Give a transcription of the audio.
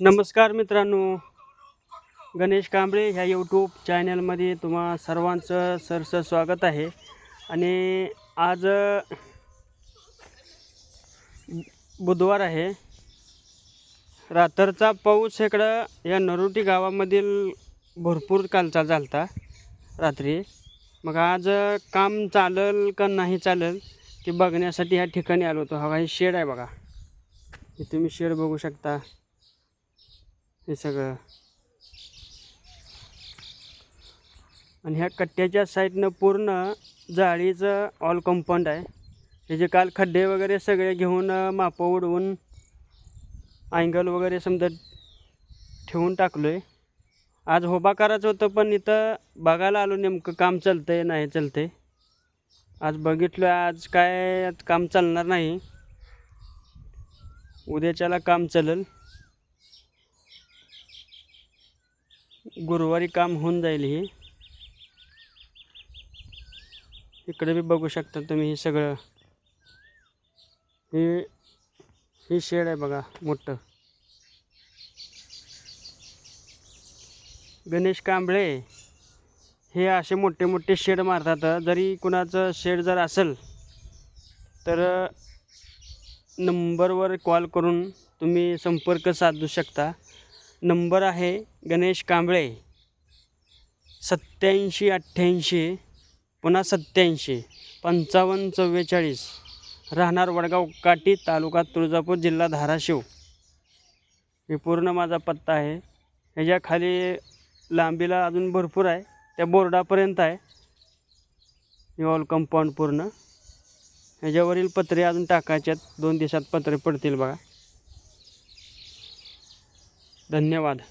नमस्कार मित्रांनो. गणेश कांबळे ह्या यूट्यूब चॅनलमध्ये तुम्हा सर्वांचं सरसं स्वागत आहे. आणि आज बुधवार आहे. रात्रचा पाऊस इकडं या नरोटी गावामधील भरपूर कालचा झालता रात्री. मग आज काम चालल का नाही चालेल ते बघण्यासाठी ह्या ठिकाणी आलो होतो. हा हे शेड आहे बघा. हे तुम्ही शेड बघू शकता. हे सगळं. आणि ह्या कट्ट्याच्या साईडनं पूर्ण जाळीचं ऑल कंपाऊंड आहे. हे जे काल खड्डे वगैरे सगळे घेऊन मापं उडवून अँगल वगैरे समजा ठेवून टाकलो आहे आज होबा करायचं होतं पण इथं बघायला आलो नेमकं काम चालतं आहे नाही चालतं आहे आज बघितलं आज काय काम चालणार नाही. उद्याच्याला काम चालेल. गुरुवारी काम होऊन जाईल हे. इकडे बी बघू शकता तुम्ही हे सगळं. हे हे शेड आहे बघा मोठं. गणेश कांबळे हे असे मोठे मोठे शेड मारतात. जरी कुणाचं शेड जर असेल तर नंबरवर कॉल करून तुम्ही संपर्क साधू शकता. नंबर आहे गणेश कांबळे. सत्याऐंशी अठ्ठ्याऐंशी पुन्हा सत्याऐंशी पंचावन्न चव्वेचाळीस. राहणार वडगाव काटी तालुका तुळजापूर जिल्हा धाराशिव. हे पूर्ण माझा पत्ता आहे. ह्याच्या खाली लांबीला अजून भरपूर आहे. त्या बोर्डापर्यंत आहे. हे ऑल कंपाऊंड पूर्ण. ह्याच्यावरील पत्रे अजून टाकायचे आहेत. दोन दिवसात पत्रे पडतील बघा. धन्यवाद.